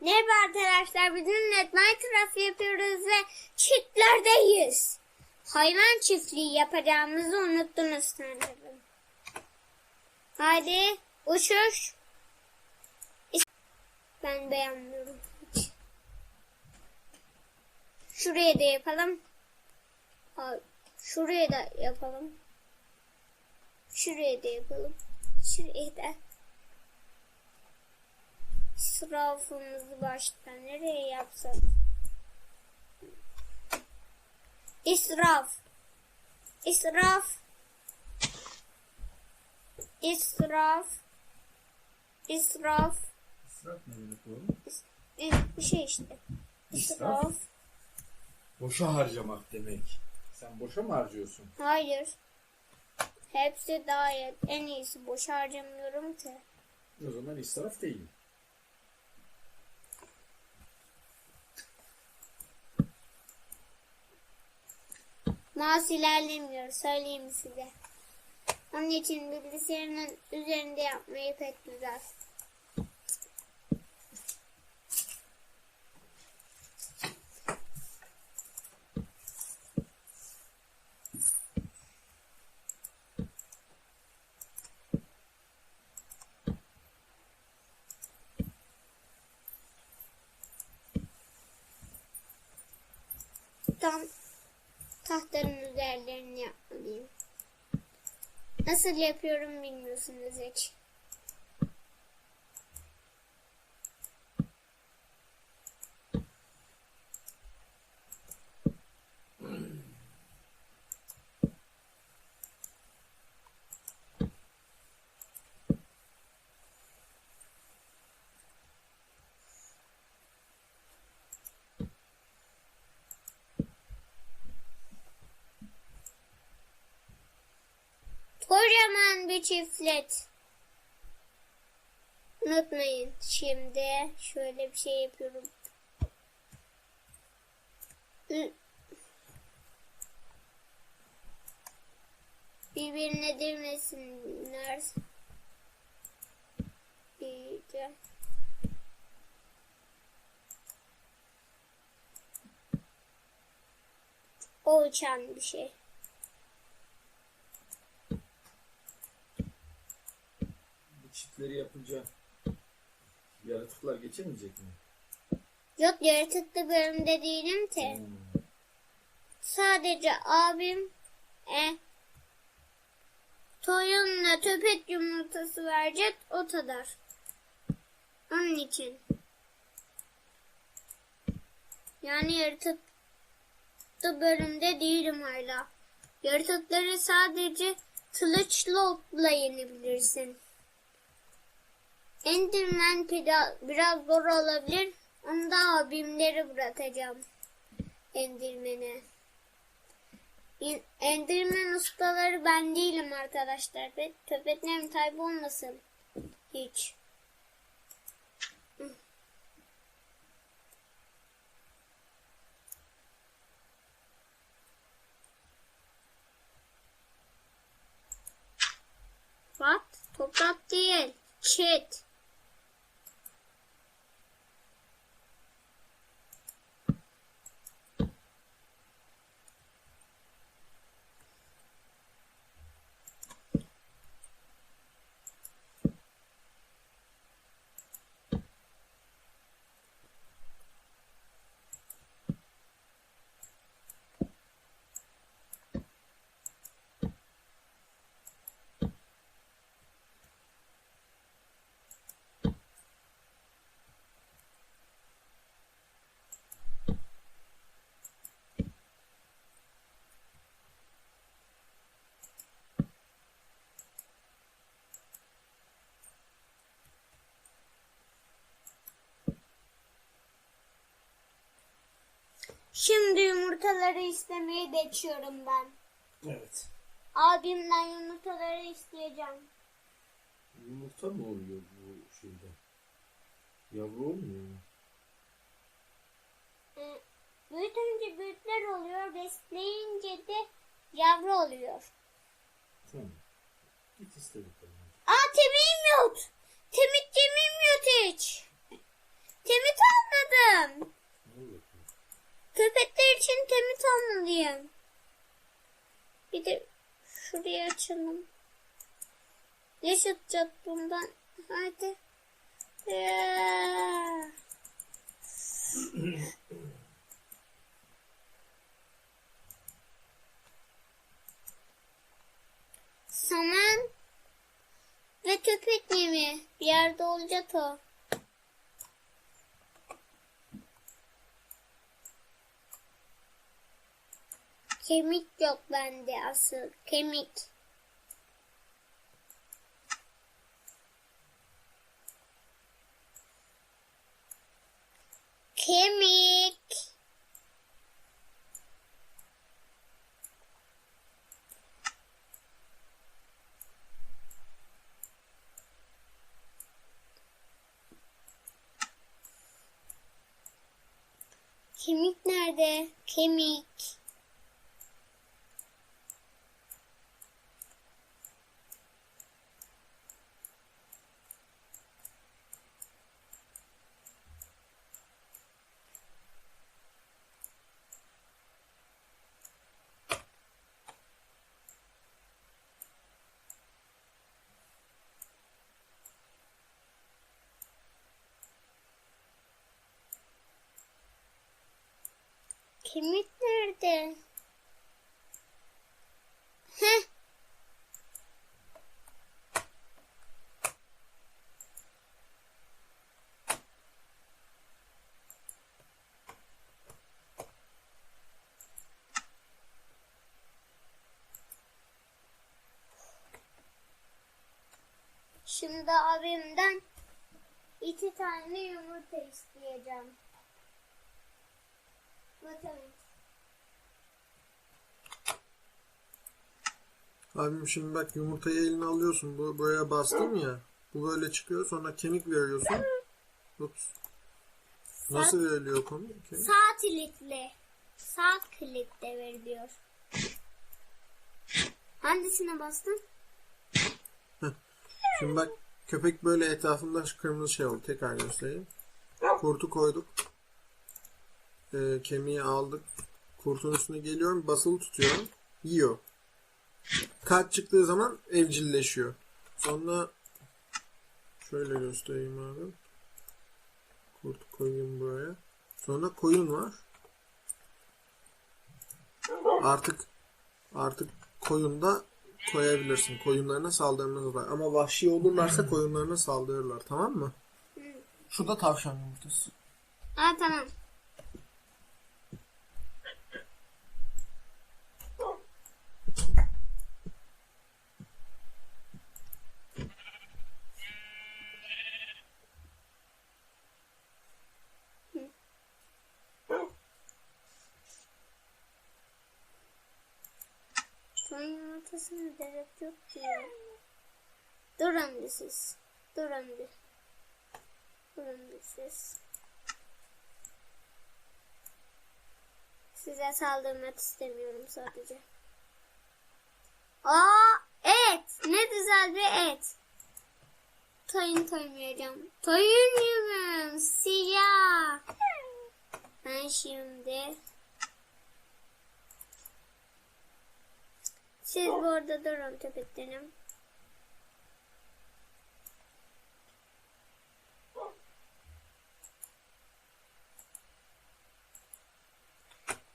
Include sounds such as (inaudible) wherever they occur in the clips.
Merhaba arkadaşlar. Bugün net Minecraft yapıyoruz ve çiftlerdeyiz. Hayvan çiftliği yapacağımızı unuttunuz sanırım. Hadi uçuş. Ben beğenmiyorum hiç. Şuraya da yapalım. Hayır, Şuraya da yapalım. Şuraya da yapalım. Şuraya da. İsrafımızı baştan nereye yapsak? İsraf. İsraf. İsraf. İsraf. İsraf ne demek oğlum? Eh, Bir şey işte. İsraf? İsraf. Boşa harcamak demek. Sen boşa mı harcıyorsun? Hayır. Hepsi gayet en iyisi. Boş harcamıyorum ki. O zaman israf değil. Mouse ilerlemiyor söyleyeyim size. Onun için bilgisayarın üzerinde yapmayı pek güzel. Tam tahtanın üzerlerini yapmalıyım. Nasıl yapıyorum bilmiyorsunuz hiç. Bir çiftlet. Unutmayın şimdi şöyle bir şey yapıyorum. Birbirine değmesinler. İyice. O uçan bir şey. Çiftleri yapınca yaratıklar geçemeyecek mi? Yok yaratıklı bölümde değilim ki. Hmm. Sadece abim e, toyunla köpek yumurtası verecek o kadar. Onun için. Yani yaratıklı bölümde değilim hala. Yaratıkları sadece kılıçla okla yenebilirsin. Enderman pida biraz zor olabilir. Onu da abimleri bırakacağım. Enderman'e. İn- Enderman ustaları ben değilim arkadaşlar. Köpeklerim kaybolmasın. Hiç. What? Toprak değil. Çit. Şimdi yumurtaları istemeye geçiyorum ben. Evet. Abimden yumurtaları isteyeceğim. Yumurta mı oluyor bu şeyde? Yavru olmuyor mu? Ee, büyütünce büyükler oluyor, besleyince de yavru oluyor. Tamam. Git iste bakalım. Aa temim yok. Temit temim yok hiç. Temit heyecanlıyım. Bir de şurayı açalım. Çıkacak bundan? Hadi. Ya. Saman ve köpek yemi. Bir yerde olacak o. Kemik yok bende asıl. Kemik. Kemik. Kemik nerede? Kemik. Kemik nerede? Şimdi abimden iki tane yumurta isteyeceğim. Bakalım. Abim şimdi bak yumurtayı eline alıyorsun. Bu buraya bastım ya. Bu böyle çıkıyor. Sonra kemik veriyorsun. Ups. Nasıl veriliyor kemik? kemik? Sağ kilitli. Sağ kilitle veriliyor. Hangisine bastın? Şimdi bak köpek böyle etrafında şu kırmızı şey oldu. Tekrar göstereyim. Kurtu koyduk. Ee, kemiği aldık. Kurtun üstüne geliyorum. Basılı tutuyorum. Yiyor. Kalp çıktığı zaman evcilleşiyor. Sonra şöyle göstereyim abi. Kurtu koyayım buraya. Sonra koyun var. Artık artık koyunda koyabilirsin. Koyunlarına saldırmanız var. Ama vahşi olurlarsa koyunlarına saldırırlar. Tamam mı? Şu da tavşan yumurtası. Ha tamam. Yumurtasına gerek yok ki. Durun bir siz. Durun bir. Durun bir siz. Size saldırmak istemiyorum sadece. Aa, et. Ne güzel bir et. Toyun toymayacağım. Toyun yumum. Siyah. Ben şimdi siz burada durun köpeklerim.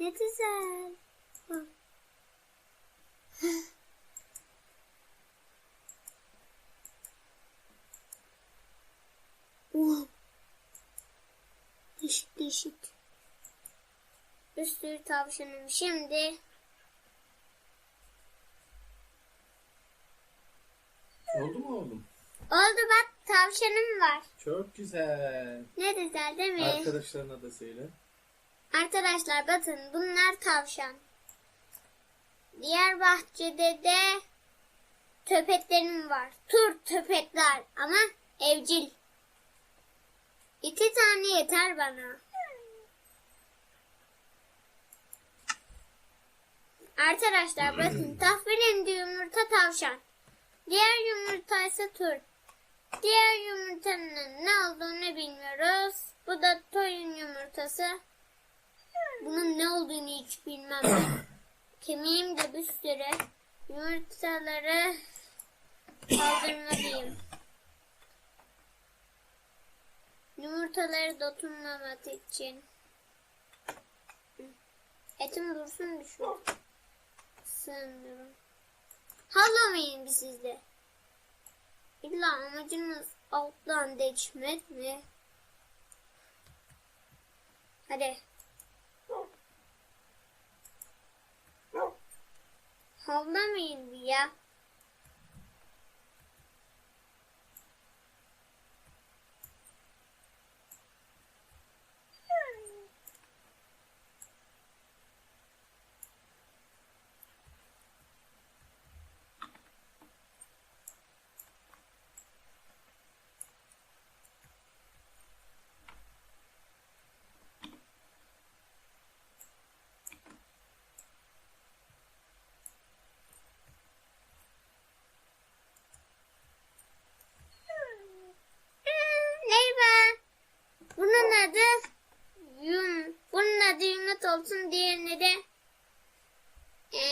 Ne güzel. Wow. Değişik değişik. Bir sürü tavşanım şimdi. Oldu mu oğlum? Oldu bak tavşanım var. Çok güzel. Ne güzel değil mi? Arkadaşlarına da söyle. Arkadaşlar bakın bunlar tavşan. Diğer bahçede de köpeklerim var. Tur köpekler ama evcil. İki tane yeter bana. Arkadaşlar bakın (clears throat) tahvilinde yumurta tavşan. Diğer yumurta ise tur. Diğer yumurtanın ne olduğunu bilmiyoruz. Bu da toyun yumurtası. bunun ne olduğunu hiç bilmem. (coughs) Kemiğim de bir sürü. Yumurtaları kaldırmalıyım. Yumurtaları dokunmamak için. Etim dursun düşün. Sığınıyorum. Halloween bir sizde. İlla amacınız alttan geçmek mi? Hadi. Havlamayın bir ya. Merhaba. Bunun adı Yum. Bunun adı Yumut olsun. Diğerine de e,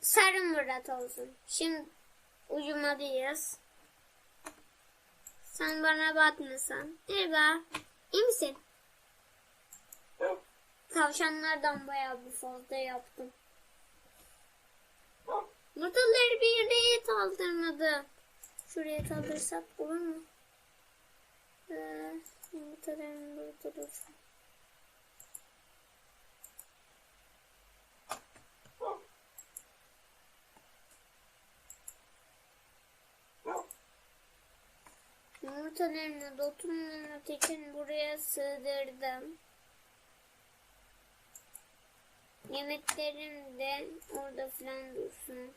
Sarı Murat olsun. Şimdi uyumalıyız. Sen bana bakmasan. Merhaba. İyi misin? Tavşanlardan bayağı bir fazla yaptım. Murtaları bir yere kaldırmadı. Şuraya kaldırsak olur mu? Ee, yumurtalarım burada dursun. Yumurtalarını dokunmamak için buraya sığdırdım. Yemeklerim de orada falan dursun.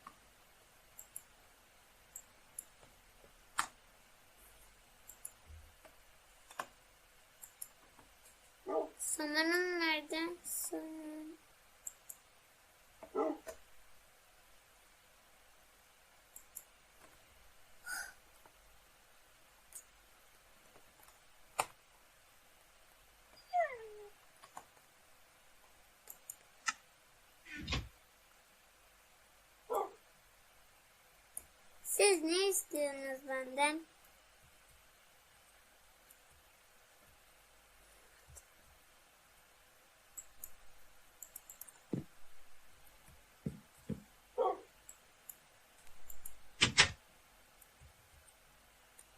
Sanırım nerede? Sanırım. Siz ne istiyorsunuz benden?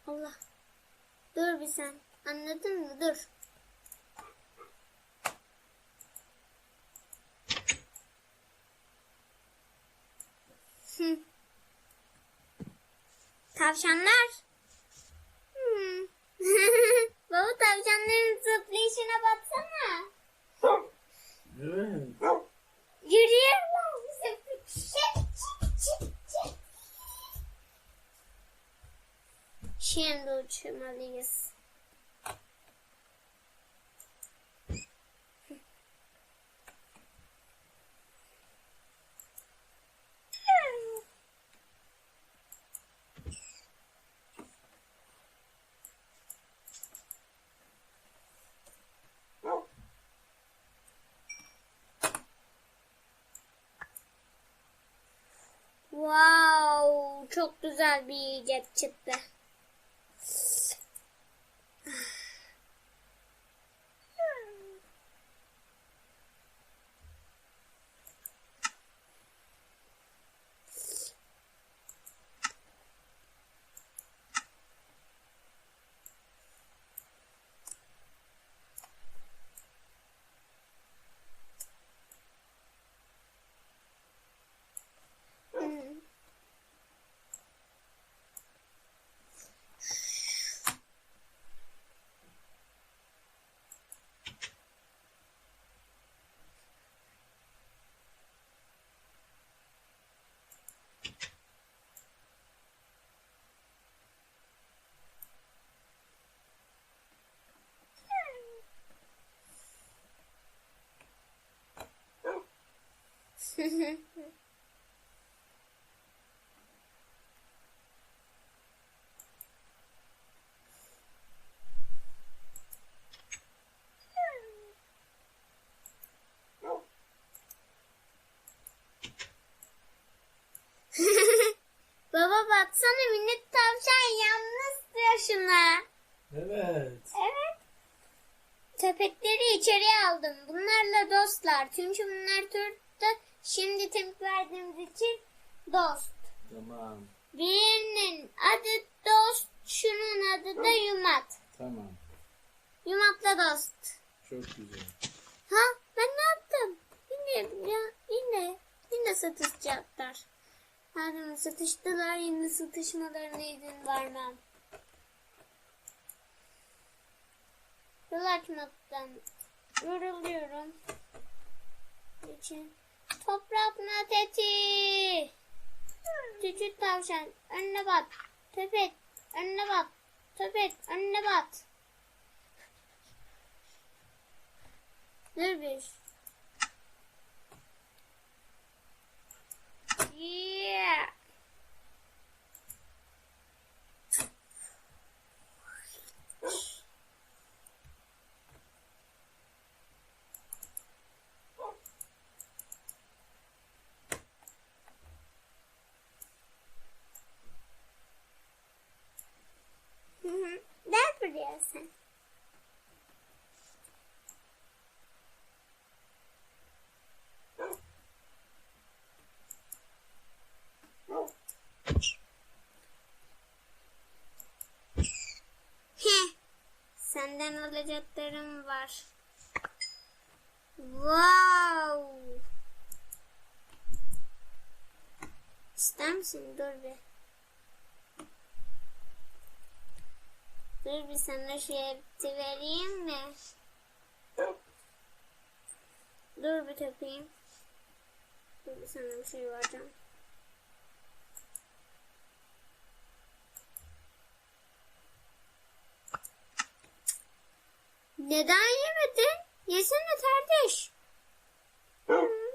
Allah. Dur bir sen. Anladın mı? Dur. Tavşanlar. Hmm. (laughs) Baba tavşanların zıplayışına baksana. Yürüyorlar. Şimdi uçmalıyız. Wow, çok güzel bir yiyecek çıktı. (laughs) Baba baksana minik tavşan yalnız başına. Evet. Evet. Sepetleri içeri aldım. Bunlarla dostlar. Çünkü bunlar Türk turda şimdi temp verdiğimiz için dost. Tamam. Birinin adı dost, şunun adı da Yumat. Tamam. Yumat'la dost. Çok güzel. Ha ben ne yaptım? Yine ya yine yine satışacaklar. Madem satıştılar yine satışmalarına izin vermem. Yol açmaktan yoruluyorum. için toprak nateti. Küçük tavşan önüne bat. Töpet önüne bat. Töpet önüne bat. Dur bir. Yeah. Gel buraya sen. Heh. Senden alacaklarım var. Wow. İster misin? Dur bir. Dur bir sana hepsi vereyim mi? Dur bir tapayım. Dur bir sana bir şey vereceğim. Neden yemedin? Yesene kardeş. Et (laughs)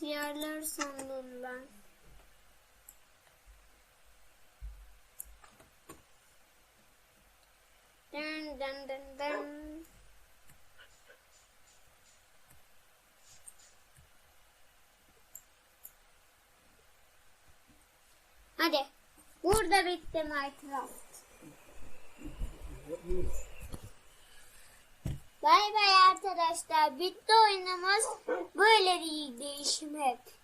yerler sandım ben. Dın dın dın dın. Hadi. Burada bitti Minecraft. Bay bay arkadaşlar. Bitti oyunumuz. Böyle bir değişim hep.